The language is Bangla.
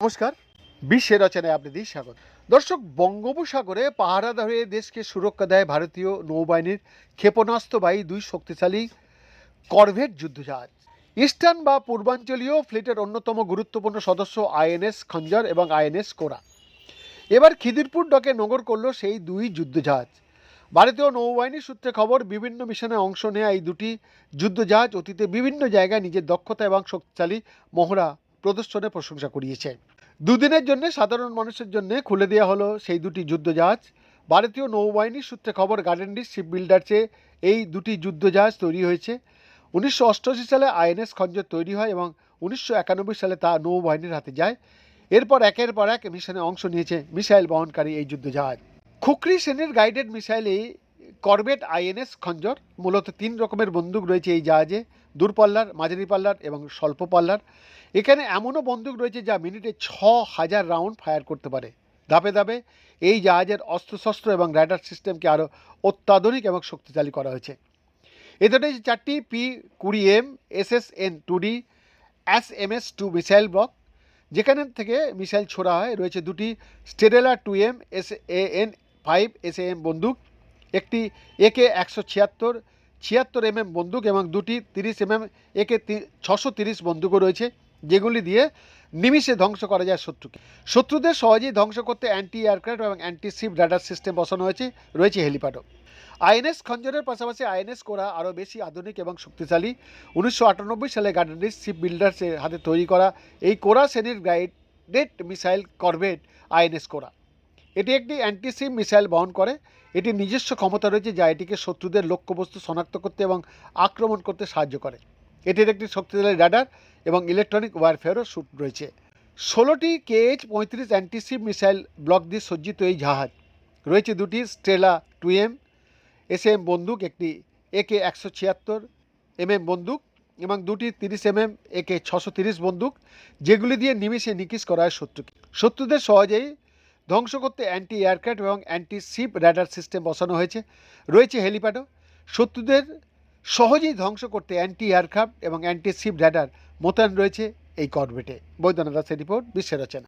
নমস্কার। বিশ্বের রচনায় আপনাদের স্বাগত। দর্শক, বঙ্গোপসাগরে পাহারা ধরে দেশকে সুরক্ষা দেয় ভারতীয় নৌবাহিনীর ক্ষেপণাস্ত্রবাহী দুই শক্তিশালী করভেট যুদ্ধজাহাজ। ইস্টার্ন বা পূর্বাঞ্চলীয় ফ্লিটের অন্যতম গুরুত্বপূর্ণ সদস্য আইএনএস খঞ্জর এবং আইএনএস কোরা। এবার খিদিরপুর ডকে নগর করল সেই দুই যুদ্ধজাহাজ। ভারতীয় নৌবাহিনীর সূত্রে খবর, বিভিন্ন মিশনে অংশ নেওয়া এই দুটি যুদ্ধজাহাজ অতীতে বিভিন্ন জায়গায় নিজের দক্ষতা এবং শক্তিশালী মহড়া প্রদর্শনে প্রশংসা করিয়েছে। দুদিনের জন্য, সাধারণ মানুষের জন্য খুলে দেওয়া হলো সেই দুটি যুদ্ধজাহাজ। ভারতীয় নৌবাহিনীর সূত্রে খবর গার্ডেনডিস শিপ বিল্ডার্সে এই দুটি যুদ্ধজাহাজ তৈরি হয়েছে। উনিশশো অষ্টআশি সালে আইএনএস খঞ্জর তৈরি হয় এবং উনিশশো একানব্বই সালে তা নৌবাহিনীর হাতে যায়। এরপর একের পর এক মিশনে অংশ নিয়েছে মিসাইল বহনকারী এই যুদ্ধজাহাজ। খুকরি শ্রেণির guided missile corvette INS Khanjar মূলত তিন রকমের বন্দুক রয়েছে এই জাহাজে দূরপাল্লার মাঝারি পাল্লার এবং স্বল্প পাল্লার। এখানে এমনও বন্দুক রয়েছে যা মিনিটে ছ হাজার রাউন্ড ফায়ার করতে পারে। ধাপে ধাপে এই জাহাজের অস্ত্রশস্ত্র এবং রাডার সিস্টেমকে আরও অত্যাধুনিক এবং শক্তিশালী করা হয়েছে। এতে রয়েছে চারটি পি কুড়ি M, S S N two D, S M S two missile block, যেখানে থেকে মিসাইল ছোড়া হয়, রয়েছে দুটি Strela two M, S A N five S M বন্দুক, একটি একে একশো ছিয়াত্তর ছিয়াত্তর এমএম বন্দুক এবং দুটি তিরিশ এমএম, একে ছশো তিরিশ বন্দুকও রয়েছে, যেগুলি দিয়ে নিমিষে ধ্বংস করা যায় শত্রুকে। শত্রুদের সহজেই ধ্বংস করতে অ্যান্টি এয়ারক্রাফট এবং অ্যান্টি শিপ রাডার সিস্টেম বসানো হয়েছে, রয়েছে হেলিপ্যাডও। আইএনএস খঞ্জরের পাশাপাশি আইএনএস কোরা আরও বেশি আধুনিক এবং শক্তিশালী। উনিশশো আটানব্বই সালে গার্ডেনিস শিপ বিল্ডার্সের হাতে তৈরি করা এই কোরা শ্রেণির guided missile corvette INS Kora. এটি একটি অ্যান্টিসিপ মিসাইল বহন করে। এটির নিজস্ব ক্ষমতা রয়েছে যা এটিকে শত্রুদের লক্ষ্যবস্তু শনাক্ত করতে এবং আক্রমণ করতে সাহায্য করে। এটির একটি শক্তিশালী রাডার এবং ইলেকট্রনিক ওয়ারফেয়ারও শ্যুট রয়েছে। ষোলোটি কেএইচ পঁয়ত্রিশ অ্যান্টিসিপ মিসাইল ব্লক দিয়ে সজ্জিত এই জাহাজ। রয়েছে দুটি Strela two M, S M বন্দুক, একটি একে একশো ছিয়াত্তর এমএম বন্দুক এবং দুটি তিরিশ এম এমএম একে ছশো তিরিশ বন্দুক, যেগুলি দিয়ে নিমিষে নিকিশ করা হয় শত্রুকে। শত্রুদের সহজেই ধ্বংস করতে অ্যান্টি এয়ারক্রাফট এবং অ্যান্টি শিপ র্যাডার সিস্টেম বসানো হয়েছে। রয়েছে হেলিপ্যাডও শত্রুদের সহজেই ধ্বংস করতে অ্যান্টি এয়ারক্রাফট এবং অ্যান্টি শিপ র্যাডার মোতায়েন রয়েছে এই করবেটে বৈদ্যনাথ দাসের রিপোর্ট বিশ্বের রচনা।